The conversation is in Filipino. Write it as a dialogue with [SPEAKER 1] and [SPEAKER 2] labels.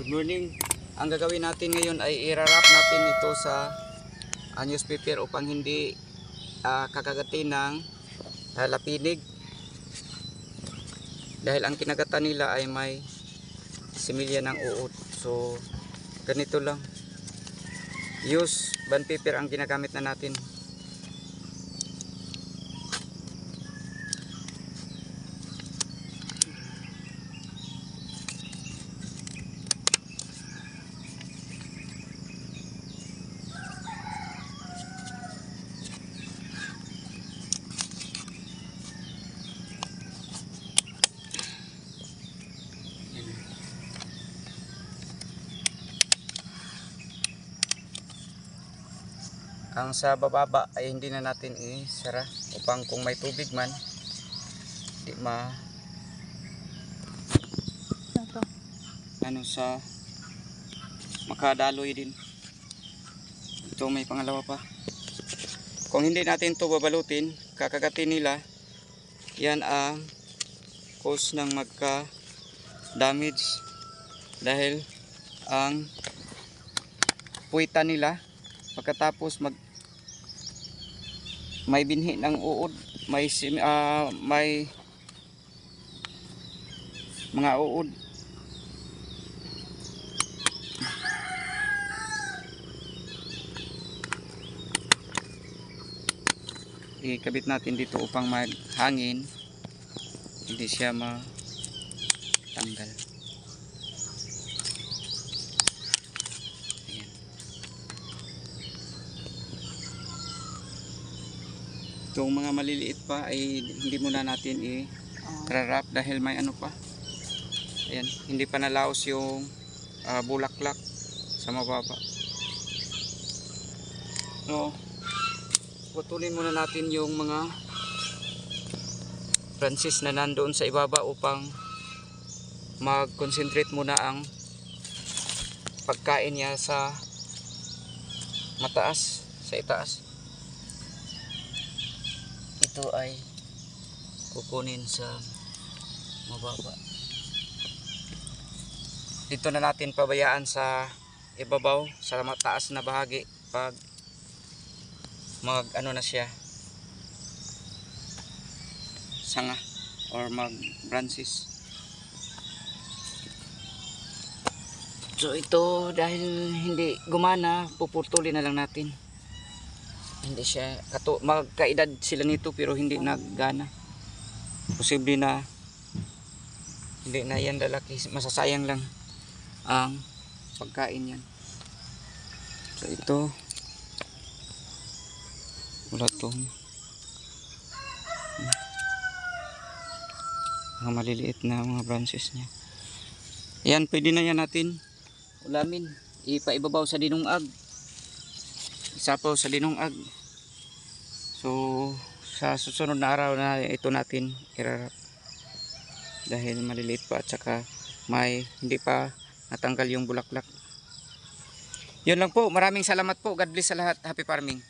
[SPEAKER 1] Good morning. Ang gagawin natin ngayon ay i-wrap natin ito sa ah, newspaper upang hindi ah, kakagatin ng ah, lapinig. Dahil ang kinagatan nila ay may similya ng uod. So, ganito lang. Use band paper ang ginagamit na natin. Ang sa bababa ay hindi na natin isara upang kung may tubig man di ma
[SPEAKER 2] Ito.
[SPEAKER 1] ano sa makadaloy din ito may pangalawa pa kung hindi natin to babalutin kakagatin nila yan ang cause ng magka damage dahil ang puwitan nila pagkatapos mag may binhi ng uod may ah, may mga uod. Ikabit natin dito upang maghangin. Hindi siya matanggal itong mga maliliit pa ay hindi muna natin i-wrap dahil may ano pa. Ayan hindi pa nalaos yung ah, bulaklak sa mababa. So putulin muna natin yung mga branches na nandoon sa ibaba upang mag-concentrate muna ang pagkain niya sa mataas sa itaas ito ay kukunin sa mababa. Dito na natin pabayaan sa ibabaw sa mataas na bahagi pag mag ano na siya sanga or mag branches. So ito dahil hindi gumana puputulin na lang natin hindi siya kato magkaedad sila nito pero hindi naggana. Posible na hindi na yan lalaki. Masasayang lang ang pagkain yan. So ito. Wala tong mga maliliit na mga branches niya. Yan pwede na yan natin ulamin. Ipaibabaw sa dinungag isapaw sa dinungag so sa susunod na araw na ito natin irarap. Dahil maliliit pa at saka may hindi pa natanggal yung bulaklak. Yun lang po. Maraming salamat po. God bless sa lahat. Happy farming